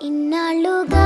ఇన్నాళ్ళుగా